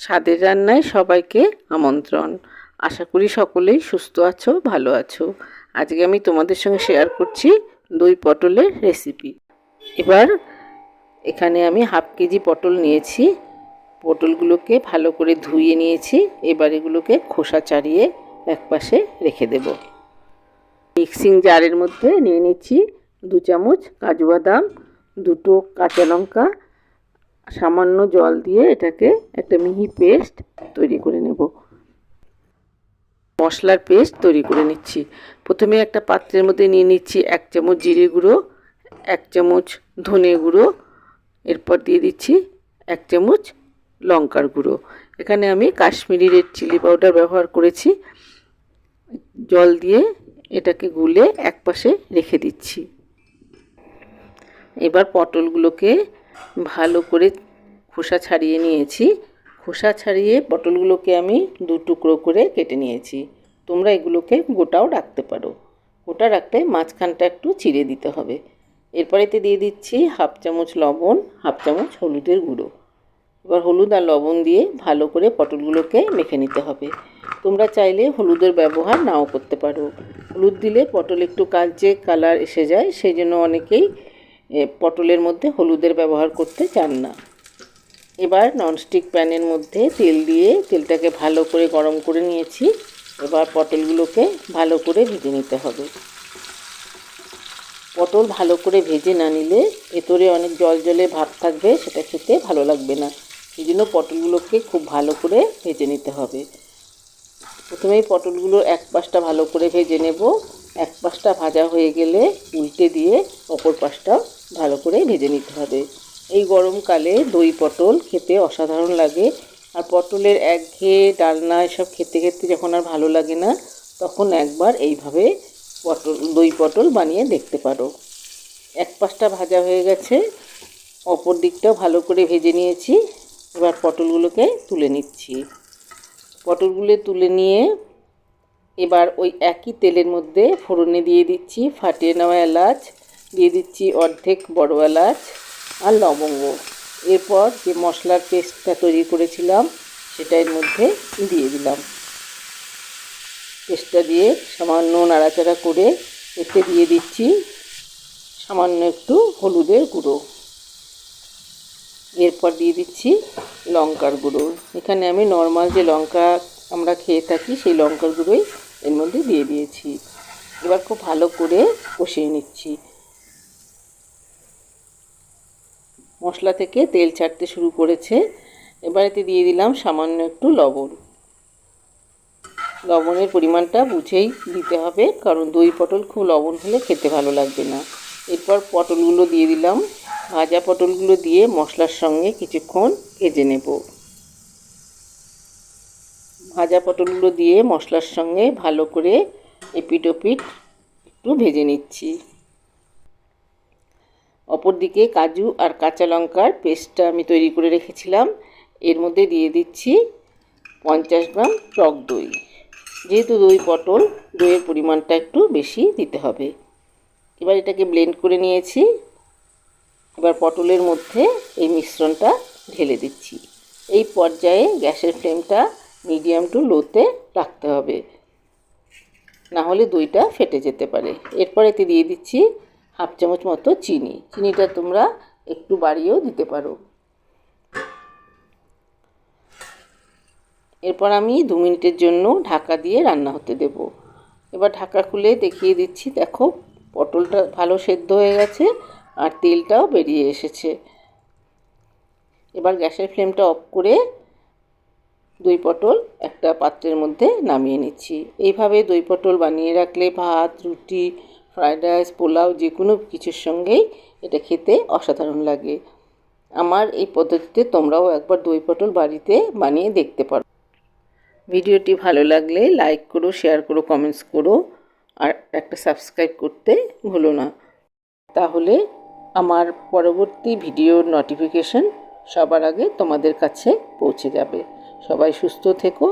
স্বাদের রান্নায় সবাইকে আমন্ত্রণ। আশা করি সকলেই সুস্থ আছো, ভালো আছো। আজকে আমি তোমাদের সঙ্গে শেয়ার করছি দই পটলের রেসিপি এবার এখানে আমি হাফ কেজি পটল নিয়েছি। পটলগুলোকে ভালো করে ধুয়ে নিয়েছি। এবার এগুলোকে খোসা ছাড়িয়ে একপাশে রেখে দেব। মিক্সিং জারের মধ্যে নিয়ে নিচ্ছি দু চামচ কাজু বাদাম, দুটো কাঁচা লঙ্কা সামান্য জল দিয়ে এটাকে একটা মিহি পেস্ট তৈরি করে নেব। মশলার পেস্ট তৈরি করে নিচ্ছি। প্রথমে একটা পাত্রের মধ্যে নিয়ে নিচ্ছি এক চামচ জিরে গুঁড়ো, এক চামচ ধনে গুঁড়ো, এরপর দিয়ে দিচ্ছি এক চামচ লঙ্কার গুঁড়ো। এখানে আমি কাশ্মীরি রেড চিলি পাউডার ব্যবহার করেছি। জল দিয়ে এটাকে গুলে একপাশে রেখে দিচ্ছি। এবার পটলগুলোকে ভালো করে খোসা ছাড়িয়ে নিয়েছি। খোসা ছাড়িয়ে পটলগুলোকে আমি দু টুকরো করে কেটে নিয়েছি। তোমরা এগুলোকে গোটাও রাখতে পারো। গোটা রাখতে মাঝখানটা একটু চিড়ে দিতে হবে। এরপরেতে দিয়ে দিচ্ছি হাফ চামচ লবণ, হাফ চামচ হলুদের গুঁড়ো। এবার হলুদ আর লবণ দিয়ে ভালো করে পটলগুলোকে মেখে নিতে হবে। তোমরা চাইলে হলুদের ব্যবহার নাও করতে পারো। হলুদ দিলে পটল একটু কালচে কালার এসে যায়, সেই জন্য অনেকেই পটলের মধ্যে হলুদের ব্যবহার করতে চান না। এবার ননস্টিক প্যানের মধ্যে তেল দিয়ে তেলটাকে ভালো করে গরম করে নিয়েছি। এবার পটলগুলোকে ভালো করে ভেজে নিতে হবে। পটল ভালো করে ভেজে না নিলে ভেতরে অনেক জল জলে ভাব থাকবে, সেটা খেতে ভালো লাগবে না। সেই জন্য পটলগুলোকে খুব ভালো করে ভেজে নিতে হবে। প্রথমেই পটলগুলো এক পাশটা ভালো করে ভেজে নেব। এক পাশটা ভাজা হয়ে গেলে উল্টে দিয়ে অপর পাশটা ভালো করে ভেজে নিতে হবে। এই গরমকালে দই, পটল খেতে অসাধারণ লাগে। আর পটলের একঘেয়ে ডালনা এসব খেতে খেতে যখন আর ভালো লাগে না, তখন একবার এইভাবে পটল, দই, পটল বানিয়ে দেখতে পারো। এক পাশটা ভাজা হয়ে গেছে, অপর দিকটাও ভালো করে ভেজে নিয়েছি। এবার পটলগুলোকে তুলে নিচ্ছি। পটলগুলো তুলে নিয়ে এবার ওই একই তেলের মধ্যে ফোড়নে দিয়ে দিচ্ছি, ফাটিয়ে নেওয়া এলাচ, দিয়ে দিচ্ছি অর্ধেক বড় এলাচ আর লবঙ্গ। এরপর যে মশলার পেস্টটা তৈরি করেছিলাম সেটা এর মধ্যে দিয়ে দিলাম। পেস্টটা দিয়ে সামান্য নাড়াচাড়া করে এতে দিয়ে দিচ্ছি সামান্য একটু হলুদের গুঁড়ো। এরপর দিয়ে দিচ্ছি লঙ্কার গুঁড়ো। এখানে আমি নর্মাল যে লঙ্কা আমরা খেয়ে থাকি, সেই লঙ্কার গুঁড়োই এর মধ্যে দিয়ে দিয়েছি। এবার খুব ভালো করে কষিয়ে নিচ্ছি। মশলা থেকে তেল ছাড়তে শুরু করেছে। এবার এতে দিয়ে দিলাম সামান্য একটু লবণ। লবণের পরিমাণটা বুঝেই দিতে হবে, কারণ দই পটল খুব লবণ হলে খেতে ভালো লাগবে না। এরপর পটলগুলো দিয়ে দিলাম। ভাজা পটলগুলো দিয়ে মশলার সঙ্গে কিছুক্ষণ ভেজে নেব। ভাজা পটলগুলো দিয়ে মশলার সঙ্গে ভালো করে এপিট ওপিট একটু ভেজে নিচ্ছি। অপরদিকে কাজু আর কাঁচা লঙ্কার পেস্টটা আমি তৈরি করে রেখেছিলাম। এর মধ্যে দিয়ে দিচ্ছি পঞ্চাশ গ্রাম টক দই। যেহেতু দই পটল, দইয়ের পরিমাণটা একটু বেশি দিতে হবে। এবার এটাকে ব্লেন্ড করে নিয়েছি। এবার পটলের মধ্যে এই মিশ্রণটা ঢেলে দিচ্ছি। এই পর্যায়ে গ্যাসের ফ্লেমটা মিডিয়াম টু লোতে রাখতে হবে। না হলে দইটা ফেটে যেতে পারে। এরপর এতে দিয়ে দিচ্ছি হাফ চামচ মতো চিনি। চিনিটা তোমরা একটু বাড়িয়েও দিতে পারো। এরপর আমি দু মিনিটের জন্য ঢাকা দিয়ে রান্না হতে দেব। এবার ঢাকা খুলে দেখিয়ে দিচ্ছি, দেখো পটলটা ভালো সেদ্ধ হয়ে গেছে আর তেলটাও বেরিয়ে এসেছে। এবার গ্যাসের ফ্লেমটা অফ করে দই পটল একটা পাত্রের মধ্যে নামিয়ে নিচ্ছি। এইভাবে দই পটল বানিয়ে রাখলে ভাত, রুটি ফ্রায়েড রাইস, পোলাও যে কোনো কিছুর সঙ্গেই এটা খেতে অসাধারণ লাগে। আমার এই পদ্ধতিতে তোমরাও একবার দই পটল বাড়িতে বানিয়ে দেখতে পারো। ভিডিওটি ভালো লাগলে লাইক করো, শেয়ার করো, কমেন্টস করো, আর একটা সাবস্ক্রাইব করতে ভুলো না। তাহলে আমার পরবর্তী ভিডিওর নোটিফিকেশন সবার আগে তোমাদের কাছে পৌঁছে যাবে। সবাই সুস্থ থেকো।